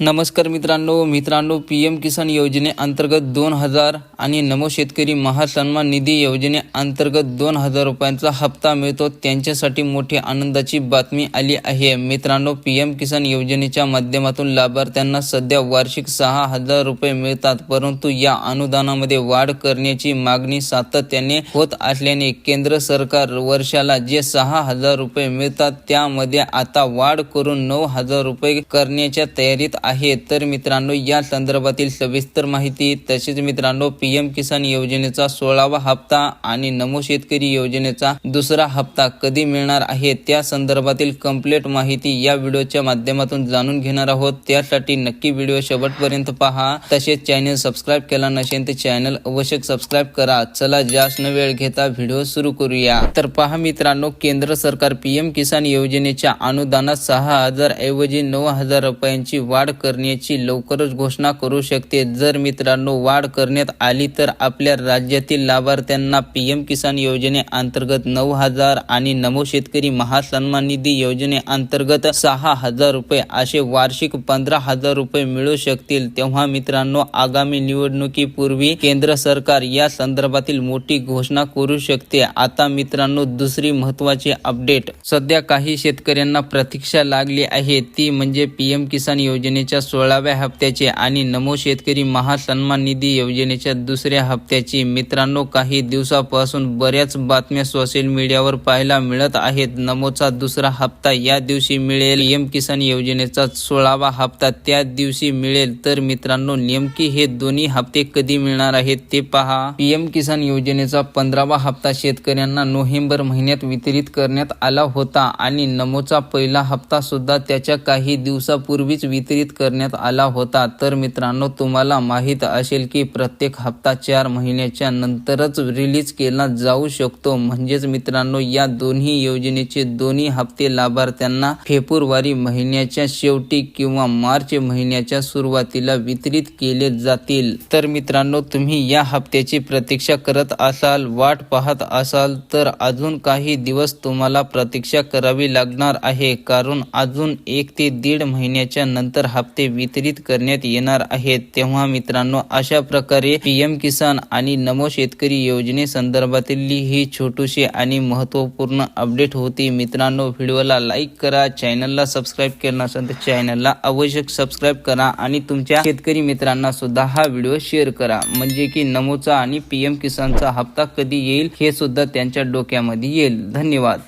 नमस्कार मित्रांनो मित्रांनो पी एम किसान योजनेअंतर्गत दोन हजार आणि नमो शेतकरी महासन्मान निधी योजनेअंतर्गत दोन हजार रुपयांचा हप्ता मिळतो. त्यांच्यासाठी मोठी आनंदाची बातमी आली आहे. मित्रांनो पी एम किसान योजनेच्या माध्यमातून लाभार्थ्यांना सध्या वार्षिक सहा हजार रुपये मिळतात परंतु या अनुदानामध्ये वाढ करण्याची मागणी सातत्याने होत असल्याने केंद्र सरकार वर्षाला जे सहा हजार रुपये मिळतात त्यामध्ये आता वाढ करून नऊ हजार रुपये करण्याच्या तयारीत आहे. तर मित्रांनो या संदर्भातील सविस्तर माहिती तसेच मित्रांनो पी एम किसान योजनेचा सोळावा हप्ता आणि नमो शेतकरी योजनेचा दुसरा हप्ता कधी मिळणार आहे त्या संदर्भातील कंप्लीट माहिती या व्हिडिओच्या माध्यमातून जाणून घेणार आहोत. त्यासाठी नक्की व्हिडिओ शेवटपर्यंत पहा. तसेच चॅनल सबस्क्राईब केला नसेल तर चॅनल अवश्य सबस्क्राईब करा. चला जास्त वेळ घेता व्हिडिओ सुरू करूया. तर पहा मित्रांनो केंद्र सरकार पी एम किसान योजनेच्या अनुदानात सहा हजार ऐवजी नऊ हजार रुपयांची वाढ करण्याची लवकरच घोषणा करू शकते. जर मित्रांनो वाढ करण्यात आली तर आपल्या राज्यातील लाभार्थ्यांना पी एम किसान योजनेअंतर्गत नऊ हजार आणि नमो शेतकरी महासन्मान निधी योजनेअंतर्गत सहा हजार रुपये असे वार्षिक पंधरा हजार रुपये मिळू शकतील. तेव्हा मित्रांनो आगामी निवडणुकीपूर्वी केंद्र सरकार या संदर्भातील मोठी घोषणा करू शकते. आता मित्रांनो दुसरी महत्वाची अपडेट. सध्या काही शेतकऱ्यांना प्रतीक्षा लागली आहे. ती म्हणजे पीएम किसान योजने योजनेच्या सोळाव्या हप्त्याचे आणि नमो शेतकरी महासन्मान निधी योजनेच्या दुसऱ्या हप्त्याची. मित्रांनो काही दिवसापासून बऱ्याच बातम्या सोशल मीडियावर पाहायला मिळत आहेत. नमोचा दुसरा हप्ता या दिवशी मिळेल. एम किसान योजनेचा सोळावा हप्ता त्या दिवशी मिळेल. तर मित्रांनो नेमकी हे दोन्ही हप्ते कधी मिळणार आहेत ते पहा. पीएम किसान योजनेचा पंधरावा हप्ता शेतकऱ्यांना नोव्हेंबर महिन्यात वितरित करण्यात आला होता आणि नमोचा पहिला हप्ता सुद्धा त्याच्या काही दिवसापूर्वीच वितरित करण्यात आला होता. तर मित्रांनो तुम्हाला माहीत असेल की प्रत्येक हप्ता चार महिन्याच्या नंतरच रिलीज केला जाऊ शकतो. म्हणजेच मित्रांनो या दोन्ही योजनेचे दोन्ही हप्ते लाभार्थ्यांना फेब्रुवारी महिन्याच्या शेवटी किंवा मार्च महिन्याच्या सुरुवातीला वितरित केले जातील. तर मित्रांनो तुम्ही या हप्त्याची प्रतीक्षा करत असाल वाट पाहत असाल तर अजून काही दिवस तुम्हाला प्रतीक्षा करावी लागणार आहे. कारण अजून एक ते दीड महिन्याच्या नंतर हप्ते वितरित करण्यात येणार आहेत. तेव्हा मित्रांनो अशा प्रकारे पीएम किसान आणि नमो शेतकरी योजने संदर्भातील ही छोटीशी आणि महत्त्वपूर्ण अपडेट होती. मित्रांनो व्हिडिओला लाईक करा चॅनलला सबस्क्राईब केलं नसेल तर चॅनलला आवश्यक सबस्क्राईब करा आणि तुमच्या शेतकरी मित्रांना सुद्धा हा व्हिडिओ शेअर करा. म्हणजे की नमोचा आणि पीएम किसानचा हप्ता कधी येईल हे सुद्धा त्यांच्या डोक्यामध्ये येईल. धन्यवाद.